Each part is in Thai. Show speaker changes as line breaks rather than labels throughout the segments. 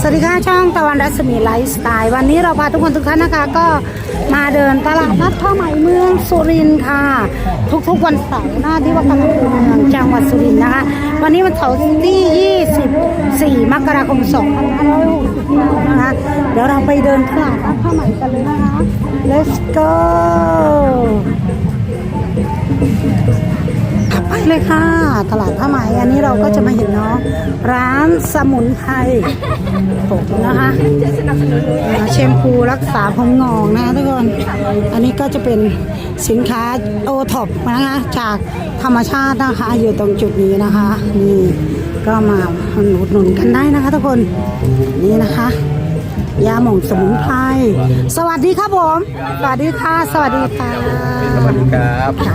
สวัสดีค่ะช่องตะวันรัศมีไลฟ์สไตล์วันนี้เราพาทุกคนทุกท่านนะคะ ก็มาเดินตลาดนัดผ้าไหมเมืองสุรินทร์ค่ะ ทุกๆวันเสาร์หน้าที่ว่าการอำเภอเมืองจังหวัดสุรินทร์นะคะ วันนี้วันเสาร์ที่24มกราคม2569นะคะเดี๋ยวเราไปเดินตลาดนัดผ้าไหมกันเลยนะคะ let's go ไปเลยค่ะ ตลาดผ้าไหมอันนี้เราก็จะมาเห็นเนาะร้านสมุนไพรผมนะคะอ่าแชมพูรักษาผมงอกนะคะทุกคนอันนี้ก็จะเป็นสินค้าโอท็อปนะคะจากธรรมชาตินะคะ อยู่ตรงจุดนี้นะคะ นี่ก็มาหนุนกันได้นะคะทุกคนนี่นะคะ ยาหม่องสมุนไพรสวัสดีครับผม สวัสดีค่ะ สวัสดีค่ะ
สวัสดีครับ
ค่ะ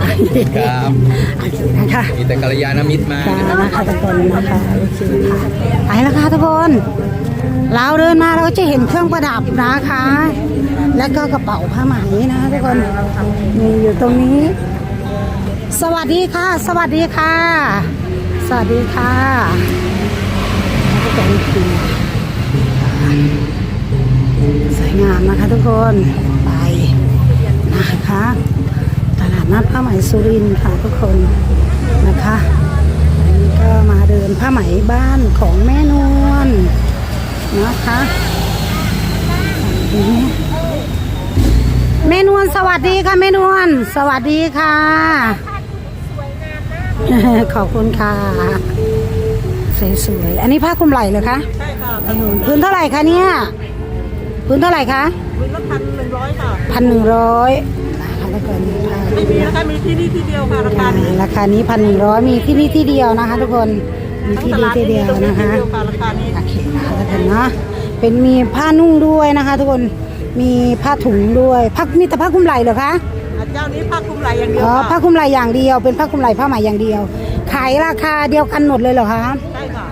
ครับ
โอเคนะคะ
มีแต่กัลยาณมิตรมา
จ้านะคะทุกคนนะคะโอเคค่ะไปแล้วค่ะทุกคนเราเดินมาเราก็จะเห็นเครื่องประดับนะคะ และก็กระเป๋าผ้าไหมนะคะทุกคนนี่อยู่ตรงนี้ สวัสดีค่ะ สวัสดีค่ะ สวัสดีค่ะทุกคนสวย งามนะคะทุกคนไปนะคะตลาดนัดผ้าไหมสุรินทร์ค่ะทุกคนนะคะอันนี้ก็มาเดินผ้าไหมบ้านของแม่นวลนะคะแม่นวลสวัสดีค่ะแม่นวลสวัสดีค่ะขอบคุณค่ะสวยๆอันนี้ผ้าคลุมไหล่เลยคะ
ใช่ค่ะ
พื้นเท่าไหร่คะเนี่ย พื้นเท่าไหร่คะ
วินละพันหนึ่งร้อยค่ะ
พันหนึ่งร้อยนะคะแล้วก็มีผ้า
ไม่มีนะคะมีที่นี่ที่เดียวค่ะราคานี้
ราคานี้พันหนึ่งร้อยมีที่นี่ที่เดียวนะคะ ทุกคนมี
ทั้ง
ที่
ต
นี่
ลาด
ที่
ที่
เดี
นี่
ยว
ตรงนี้
นะ
ที่
คะ
เดียวค่ะราคานี้
โอเคนะคะทุกคนเนาะเป็นมีผ้านุ่งด้วยนะคะ ทุกคนมีผ้าถุงด้วยผ้ามีแต่ผ้าคลุมไหล่เหรอคะ
อะเจ้านี้ผ้าคลุมไหล่อย่างเดียว
อ๋อผ้า
ค่ะ
คลุมไหล่อย่างเดียว เป็นผ้าคลุมไหล่ผ้าไหมอย่างเดียว ขายราคาเดียวกันหมดเลยเหรอคะ
ใช่ค่ะ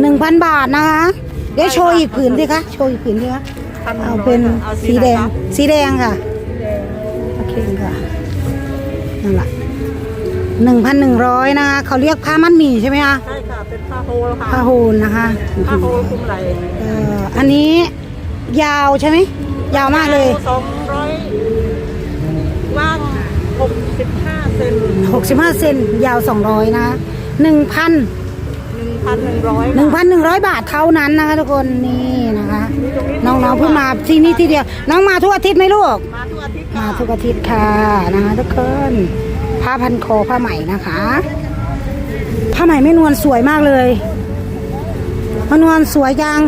หนึ่งพันบาทนะคะ เดี๋ยวโชว์อีกผืนสิคะ โชว์อีกผืนสิคะ
พันหนึ่งร้
เอา
อย
เป็น
ค่ะเอา
สีแดง
ไหนคะ
สีแดงค่ะ โอเคค่ะ นั่นแหละหนึ่งพันหนึ่งร้อยนะคะ เขาเรียกผ้ามัดหมี่ใช่ไหมคะ
ใช่ค่ะ เป็นผ้าโฮลค่ะ
ผ้าโฮลนะคะ
ผ้าโฮลคลุมไหล่
เอ่ออันนี้ยาวใช่ไหม ยาวมากเลย
สองร้อยว่างหกสิบห้าเซน
65เซน ยาว200นะคะ1,000
หนึ่งพันหนึ่งร้อย
1,100บาทเท่านั้นนะคะทุกคนนี่นะคะ น้องๆเพิ่งมาที่นี่ที่เดียว น้องมาทุกอาทิตย์ไหมลูก
มาทุกอาทิตย์
มา
ค่ะ
ทุกอาทิตย์ค่ะนะคะทุกคนผ้าพันคอผ้าไหมนะคะผ้าไหมไม่นวลสวยมากเลยมานวลสวยจัง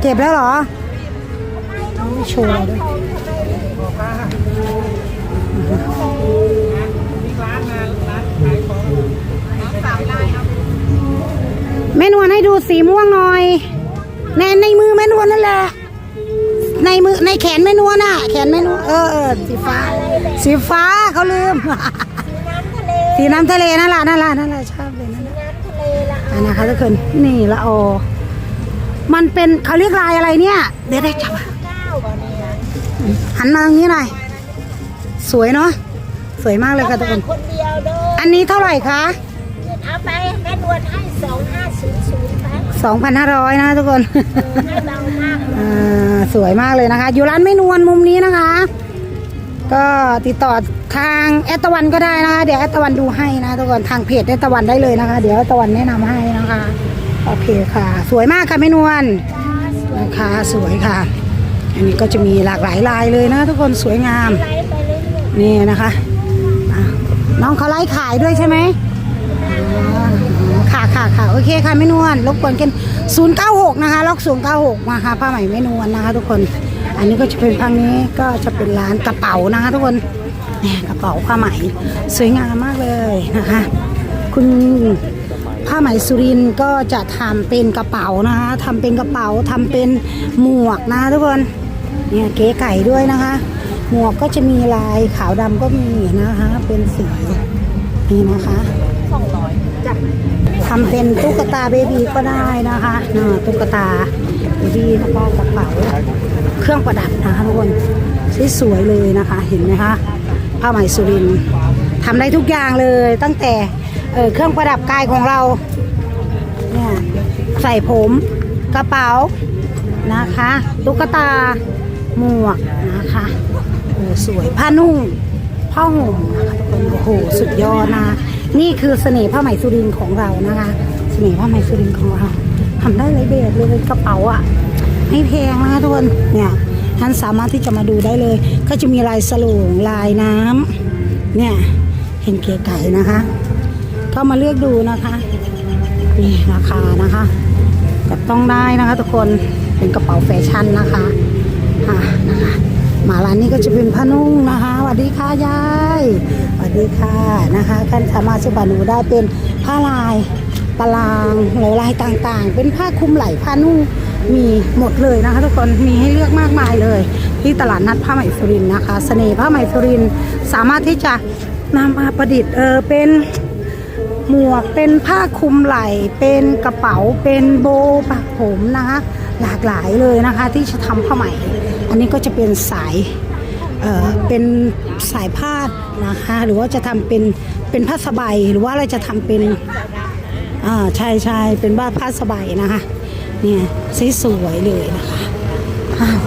เก็บแล้วเหรอไม่โชว์เราด้วย มือในแขนแม่นวลน่ะ แขนแม่นวลเออเออสีฟ้า สีฟ้าเขาลืม สีน้ำทะเลนั่นแหละนั่นแหละนั่นแหละชอบเลยนั่นแหละอันนะคะทุกคนนี่ละโอมันเป็นเขาเรียกลายอะไรเนี่ย เดี๋ยวได้จับหันมาอย่างนี้หน่อยสวยเนาะสวยมากเลยค่ะทุกคน
คนเดียวเด้อ
อันนี้เท่าไหร่คะ
เอาไปแม่นวลให้สองห้าศูนย์ศูนย์ไป
2,500นะทุกคน
ให้เบามาก
อ่าสวยมากเลยนะคะ อยู่ร้านไม่นวลมุมนี้นะคะ ก็ติดต่อทางแอตตะวันก็ได้นะคะ เดี๋ยวแอตตะวันดูให้นะทุกคนทางเพจแอตตะวันได้เลยนะคะ เดี๋ยวแอตตะวันแนะนำให้นะคะโอเคค่ะ สวยมากค่ะไม่นวลนะคะสวยค่ะ อันนี้ก็จะมีหลากหลายลายเลยนะ ทุกคนสวยงาม
ไปไปเรื่อย
นี่นะคะอะน้องเขาไล่ขายด้วยใช่ไหมอ๋อค่ะค่ะค่ะ โอเคค่ะไม่นวลรบกวนกัน096 นะคะ ล็อก 096 นะคะผ้าไหมไม่นวลนะคะ ทุกคน อันนี้ก็จะเป็นพังนี้ก็จะเป็นร้านกระเป๋านะคะ ทุกคนนี่กระเป๋าผ้าไหมสวยงามมากเลยนะคะ คุณผ้าไหมสุรินก็จะทำเป็นกระเป๋านะคะทำเป็นกระเป๋าทำเป็นหมวกนะคะทุกคนเนี่ยเก๋ไก่ด้วยนะคะ หมวกก็จะมีลายขาวดำก็มีนะคะ เป็นสีนี่นะคะ ทำเป็นตุ๊กตาเบบีก็ได้นะคะเนอะตุ๊กตาเบบีแล้วก็กระเป๋าเครื่องประดับนะคะทุกคนสวยๆเลยนะคะ เห็นไหมคะผ้าไหมสุรินทำได้ทุกอย่างเลยตั้งแต่เเครื่องประดับกายของเราเนี่ยใส่ผมกระเป๋านะคะ ตุ๊กตาหมวกนะคะโอ้สวยผ้านุ่งผ้าห่มนะคะโอ้โหสุดยอดนะ นี่คือเสน่ห์ผ้าไหมสุรินของเรานะคะ เสน่ห์ผ้าไหมสุรินของเราทำได้หลยแบบเลยกระเป๋าอะไม่แพงนะคะทุกคนเนี่ยท่านสามารถที่จะมาดูได้เลย ก็จะมีลายสลูงลายน้ำเนี่ยเห็นเก๋ไก่นะคะ ก็มาเลือกดูนะคะนี่ราคานะคะจับต้องได้นะคะทุกคนเป็นกระเป๋าแฟชั่นนะคะค่ะนะคะมาร้านนี้ก็จะเป็นผ้านุ่งนะคะสวัสดีค่ะยาย สวัสดีค่ะนะคะท่านสามารถซื้อบานูได้เป็นผ้าลายตารางหรือลายต่างๆ เป็นผ้าคลุมไหล่ผ้านุ่งมีหมดเลยนะคะ ทุกคนมีให้เลือกมากมายเลย ที่ตลาดนัดผ้าไหมสุรินนะคะเสน่ห์ผ้าไหมสุรินสามารถที่จะนำมาประดิษฐ์เออเป็นหมวกเป็นผ้าคลุมไหล่เป็นกระเป๋าเป็นโบว์ปักผมนะคะ หลากหลายเลยนะคะที่จะทำผ้าไหมอันนี้ก็จะเป็นสาย เป็นสายพานะคะหรือว่าจะทำเป็นเป็นผ้าสบายหรือว่าเราจะทำเป็นอ่าใช่ใช่เป็นบ้าผ้าสบายนะคะเนี่ยสวยเลยนะคะอ้าว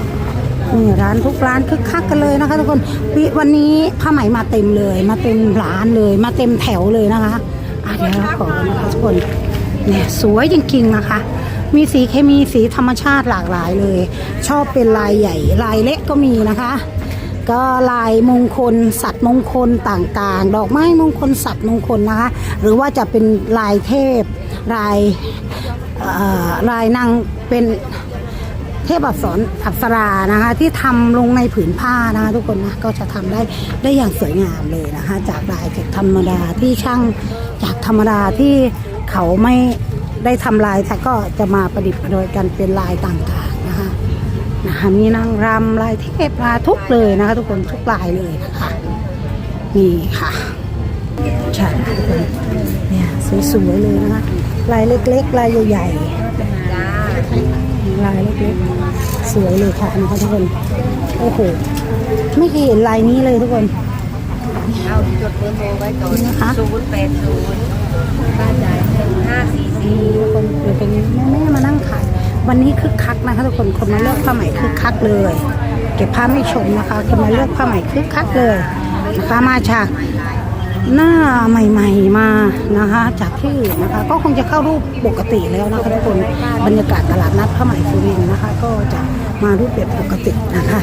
นี่ร้านทุกร้านคึกคักกันเลยนะคะทุกคนว,วันนี้ผ้าไหมมาเต็มเลย มาเต็มร้านเลย มาเต็มแถวเลยนะคะอะเดี๋ยวเราขอนะคะทุกคนเนี่ยสวยจริงๆนะคะ มีสีเคมีสีธรรมชาติหลากหลายเลย ชอบเป็นลายใหญ่ลายเล็กก็มีนะคะ ก็ลายมงคล สัตว์มงคลต่างๆ ดอกไม้มงคลสัตว์มงคลนะคะ หรือว่าจะเป็นลายเทพลายลายนางเป็นเทพอักษรอักษรานะคะ ที่ทำลงในผืนผ้านะคะทุกคนนะก็จะทำได้ได้อย่างสวยงามเลยนะคะ จากลายจากธรรมดาที่ช่างจากธรรมดาที่เขาไม่ได้ทำลายแต่ก็จะมาประดิษฐ์ประดอยกันเป็นลายต่างๆ นะคะนะคะมีนางรำลายเทพลายทุกเลยนะคะ ทุกคนทุกลายเลยนะคะนี่ค่ะใช่ทุกคนเนี่ยสวยๆเลยนะคะลายเล็กๆลายใหญ่ๆลายเล็กๆสวยเลยค่ะนะคะทุกคนโอ้โหไม่เคยเห็นลายนี้เลยทุกคน
เอาจดเบอร์โทรไว้ก่อน
นะคะ
ศูนย์แปดศูนย์บ้านจ่ายหนึ่งห้าสี่สี่
นี่ทุกคนเดี๋ยวเป็นแม่ๆมานั่งขาย วันนี้คึกคักนะคะทุกคนคนมาเลือกผ้าไหมคึกคักเลย เก็บผ้าไม่ชมนะคะคนมาเลือกผ้าไหมคึกคักเลยนะคะมาจากหน้าใหม่ๆมานะคะจากที่อื่นนะคะ ก็คงจะเข้ารูปปกติแล้วนะคะทุกคนบรรยากาศตลาดนัดผ้าไหมสุรินทร์นะคะ ก็จะมารูปแบบปกตินะคะ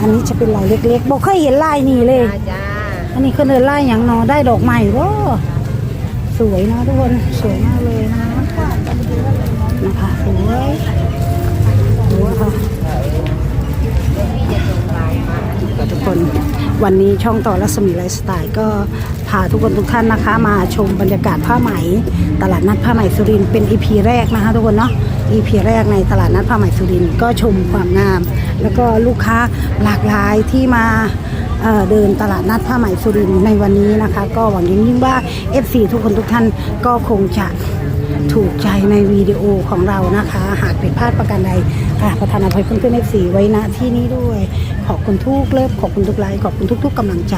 อันนี้จะเป็นลายเล็กๆบอกเคยเห็นลายนี้เลย
จ้า
อันนี้คือเดินไล่อย่างนอได้ดอกใหม่ว้สวยนะทุกคนสวยมากเลยนะ นะคะสวยสวยค่ะทุกคนวันนี้ช่องต่อรัศมีไลฟ์สไตล์ก็พาทุกคนทุกท่านนะคะ มาชมบรรยากาศผ้าไหม ตลาดนัดผ้าไหมสุรินทร์เป็นอีพีแรกนะคะทุกคนเนาะอีพีแรกในตลาดนัดผ้าไหมสุรินทร์ก็ชมความงาม แล้วก็ลูกค้าหลากหลายที่มาเเดินตลาดนัดผ้าไหมสุรินทร์ในวันนี้นะคะ ก็หวังยิ่งๆว่า FC ทุกคนทุกท่านก็คงจะ ถูกใจในวิดีโอของเรานะคะ หากผิดพลาดประการใดค่ะประธานอภัยเพื่อนๆ FC ไว้ณที่นี้ด้วย ขอบคุณทุกเลิฟขอบคุณทุกไลค์ขอบคุณทุก ๆกำลังใจ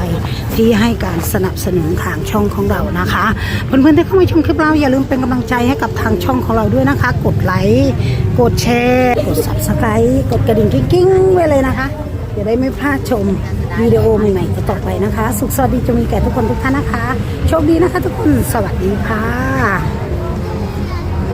ที่ให้การสนับสนุนทางช่องของเรานะคะ เพื่อนๆที่เข้ามาชมคลิปเราอย่าลืมเป็นกำลังใจให้กับทางช่องของเราด้วยนะคะ กดไลค์กดแชร์กด subscribe กดกระดิ่งกิ้งๆไว้เลยนะคะจะได้ไม่พลาดชมวิดีโอใหม่ๆต่อไปนะคะ สุขสวัสดีจะมีแก่ทุกคนทุกท่านนะคะ โชคดีนะคะทุกคน สวัสดีค่ะ